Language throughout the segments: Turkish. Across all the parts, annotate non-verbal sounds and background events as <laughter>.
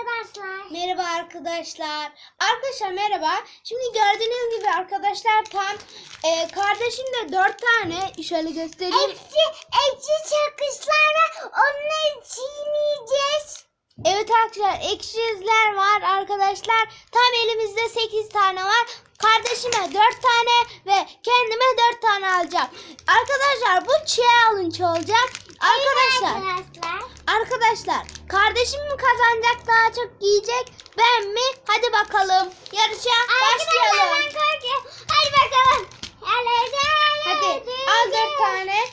arkadaşlar. Merhaba arkadaşlar. Arkadaşlar merhaba. Şimdi gördüğünüz gibi arkadaşlar tam e, kardeşimde dört tane şöyle göstereyim. Ekşi, ekşi çakışlar var. Onları çiğneyeceğiz. Evet arkadaşlar ekşi yüzler var arkadaşlar. Tam elimizde 8 tane var. Kardeşime 4 tane ve kendime 4 tane alacağım. Arkadaşlar bu challenge olacak. Arkadaşlar Arkadaşlar. Arkadaşlar kardeşim mi kazanacak daha çok yiyecek ben mi? Hadi bakalım yarışa başlayalım. korkuyorum. Hadi bakalım. Hadi. Hadi al dört tane.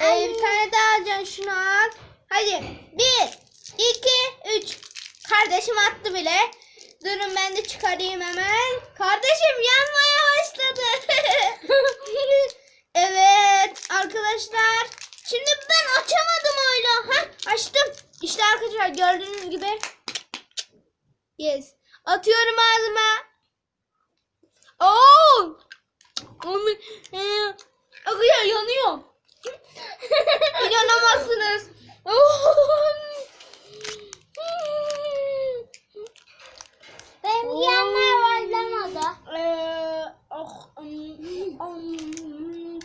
Ee, bir tane daha alacaksın şunu al. Hadi bir, iki, üç. Kardeşim attı bile. Durun ben de çıkarayım hemen. Kardeşim yanmaya başladı. evet arkadaşlar. Şimdi ben açamadım öyle. Heh, açtım. İşte arkadaşlar gördüğünüz gibi. Yes. Atıyorum ağzıma. Oo! Onu e, akıyor yanıyor. <laughs> İnanamazsınız. Benim yanmaya başlamadı. Eee, ah, mm, mm,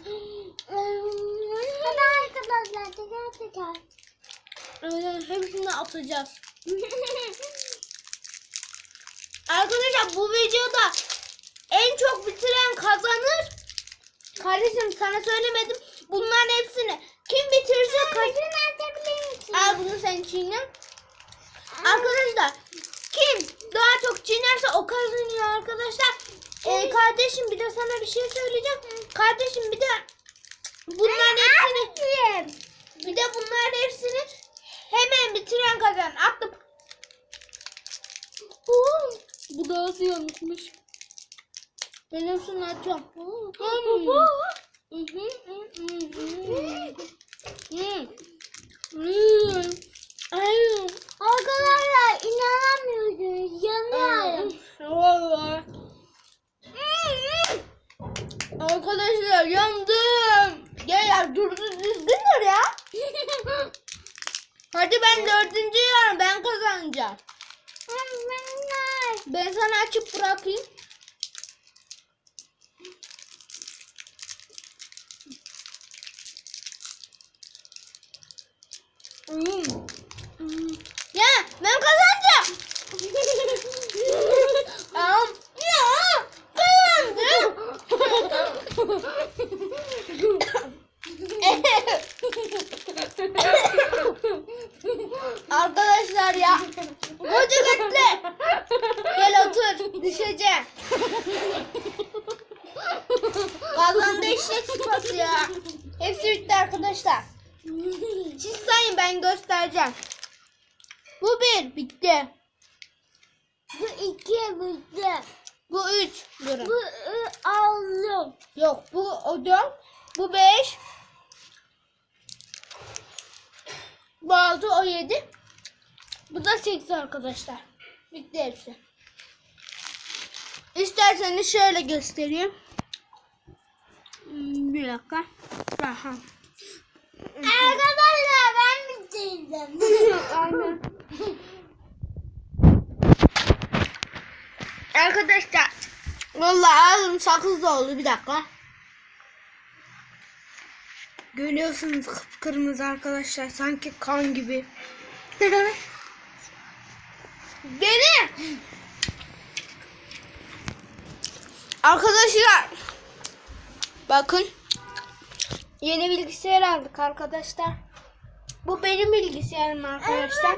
Hadi arkadaşlar teker teker. Hepsini atacağız. <laughs> Arkadaşlar bu videoda en çok bitiren kazanır. Kardeşim sana söylemedim. Bunların hepsini kim bitirirse kazanır. Al bunu sen çiğne. Arkadaşlar kim daha çok çiğnerse o kazanıyor arkadaşlar. Ee, kardeşim bir de sana bir şey söyleyeceğim. Kardeşim bir de bunların hepsini bir de bunların hepsini hemen bitiren kazan. Attım. Oo, bu da nasıl yanıkmış. Ben hepsini açacağım. Arkadaşlar inanamıyorsunuz. Yanıyorum. Vallahi. Arkadaşlar yandım. Gel ya dur dur düzgün dur ya. Hadi ben dördüncüyüm ben kazanacağım. Ben sana açıp bırakayım. Hmm. Ya ben kazanacağım. <laughs> Ya kazandım. <laughs> Hepsi bitti arkadaşlar. <laughs> Siz sayın ben göstereceğim. Bu bir bitti. Bu iki bitti. Bu üç. Durun. Bu ı, aldım. Yok bu o dört. Bu beş. Bu altı o yedi. Bu da sekiz arkadaşlar. Bitti hepsi. İsterseniz şöyle göstereyim. Hmm, Bir dakika. Aha. Arkadaşlar ben bitirdim. <laughs> Aynen. Arkadaşlar vallahi ağzım sakız doldu bir dakika. Görüyorsunuz kıpkırmızı arkadaşlar sanki kan gibi. <laughs> Beni Arkadaşlar bakın yeni bilgisayar aldık arkadaşlar. Bu benim bilgisayarım arkadaşlar.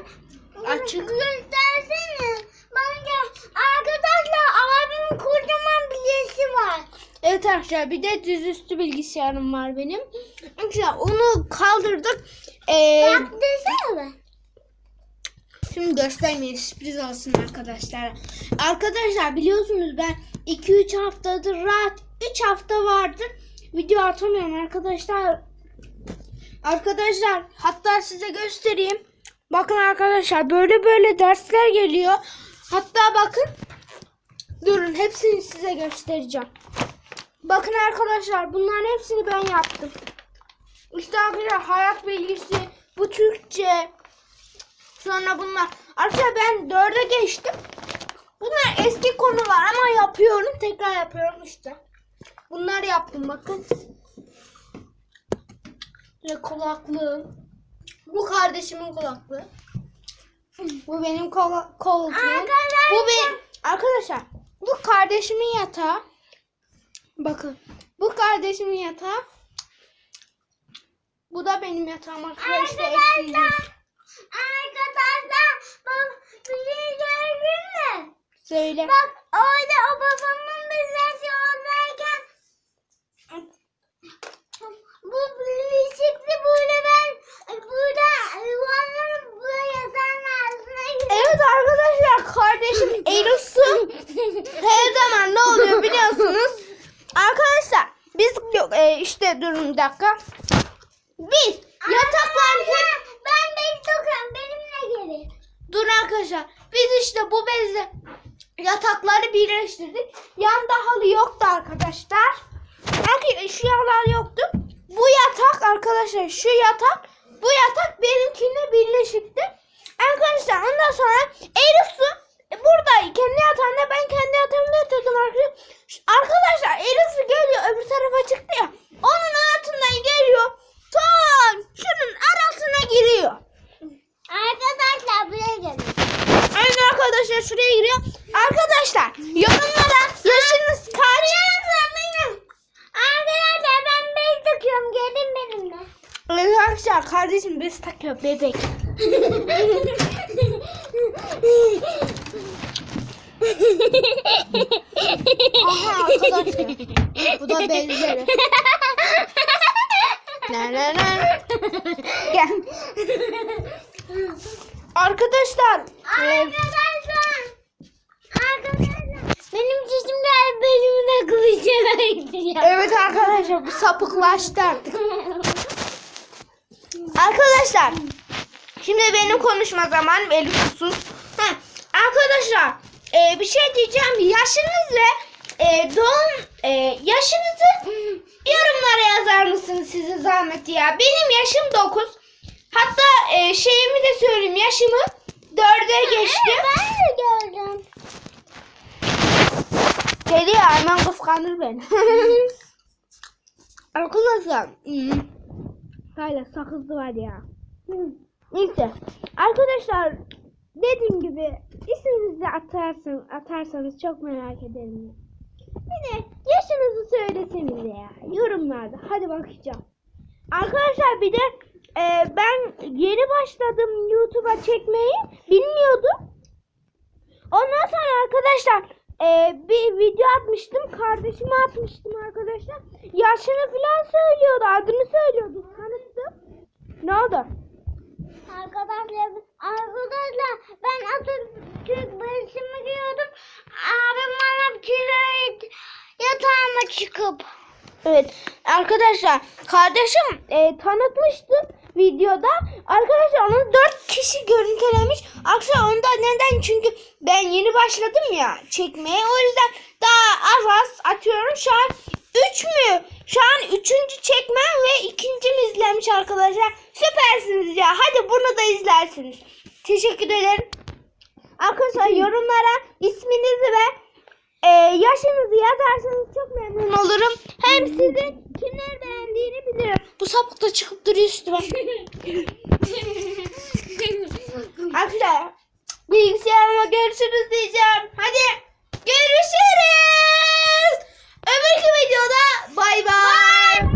Açık. Göstersene. Bana gel. Arkadaşlar abimin kocaman bilyesi var. Evet arkadaşlar bir de düzüstü bilgisayarım var benim. Arkadaşlar onu kaldırdık. Ee, Bak desene be. şimdi göstermeyin sürpriz olsun arkadaşlar. Arkadaşlar biliyorsunuz ben 2-3 haftadır rahat 3 hafta vardır video atamıyorum arkadaşlar. Arkadaşlar hatta size göstereyim. Bakın arkadaşlar böyle böyle dersler geliyor. Hatta bakın durun hepsini size göstereceğim. Bakın arkadaşlar bunların hepsini ben yaptım. İşte arkadaşlar hayat bilgisi, bu Türkçe. Sonra bunlar Arkadaşlar ben dörde geçtim. Bunlar eski konular ama yapıyorum. Tekrar yapıyorum işte. Bunlar yaptım bakın. Ve kulaklığım. Bu kardeşimin kulaklığı. Bu benim kola- koltuğum. Arkadaşlar. Bu benim arkadaşlar. Bu kardeşimin yatağı. Bakın. Bu kardeşimin yatağı. Bu da benim yatağım arkadaşlar. Hepsini- Arkadaşlar bak bir şey gördün mü? Söyle. Bak orada o babamın bize oradayken bu bileşikli burada ben burada yuvarlanıp burada yatağın altına girdim. Evet arkadaşlar Elif'su <laughs> her zaman ne oluyor biliyorsunuz. Arkadaşlar biz yok e, işte durun bir dakika. Biz yataklar hep Ben beni sokarım benimle gelin. dur arkadaşlar. Biz işte bu bezle yatakları birleştirdik. Yanda halı yoktu arkadaşlar. Belki şu yalar yoktu. Bu yatak arkadaşlar şu yatak bu yatak benimkinle birleşikti. Arkadaşlar ondan sonra Elif Su e, burada kendi yatağında ben kendi yatağımda yatıyordum arkadaşlar. Arkadaşlar Elif geliyor öbür tarafa çıktı ya. Onun altından geliyor. Tam şunun arasına giriyor. Arkadaşlar buraya gelin. Aynen arkadaşlar şuraya giriyor. Arkadaşlar yorumlara yaşınız kaç? Arkadaşlar ben bez takıyorum gelin benimle. Evet arkadaşlar kardeşim bez takıyor bebek. <laughs> Aha arkadaşlar. Bu da. Ne ne ne. Gel. Arkadaşlar. Arkadaşlar. Arkadaşlar. Benim sesim geldi benimle kılıcına evet arkadaşlar bu sapıklaştı artık. Arkadaşlar şimdi benim konuşma zamanım Elif sus. Heh, Arkadaşlar e, bir şey diyeceğim. Yaşınız ve e, doğum e, yaşınızı yorumlara yazar mısınız size zahmet ya? Benim yaşım 9. Hatta e, şeyimi de söyleyeyim yaşımı 4'e geçtim. Ben de gördüm. Deli ya hemen kıskanır beni. <laughs> Arkadaşlar. hmm, Hala sakızlı var ya. Hmm, Neyse. Arkadaşlar dediğim gibi isminizi atarsın, atarsanız çok merak ederim. Bir de yaşınızı söylesenize ya. Yorumlarda. Hadi bakacağım. Arkadaşlar bir de e, ben yeni başladım YouTube'a çekmeyi. Bilmiyordum. Ondan sonra arkadaşlar e, bir video atmıştım. Kardeşime atmıştım arkadaşlar. Yaşını falan söylüyordu. Adını söylüyordu. Tanıttım. Ne oldu? Arkadaşlar, arkadaşlar ben Atatürk barışımı giyiyordum. Abim bana kilo yatağıma çıkıp. Evet arkadaşlar kardeşim e, tanıtmıştım videoda. Arkadaşlar onu 4 kişi görüntülemiş. Arkadaşlar onu da neden? Çünkü ben yeni başladım ya çekmeye. O yüzden daha az az atıyorum. Şu an 3 mü? Şu an 3. çekmem ve ikincim izlenmiş arkadaşlar. Süpersiniz ya. Hadi bunu da izlersiniz. Teşekkür ederim. Arkadaşlar yorumlara isminizi ve e, yaşınızı yazarsanız çok memnun olurum. Hem sizin kimler beğendiğini bilirim. Bu sapık da çıkıp duruyor üstüme. <laughs> Arkadaşlar bilgisayarıma görüşürüz diyeceğim. Hadi Öbürkü videoda bay bay.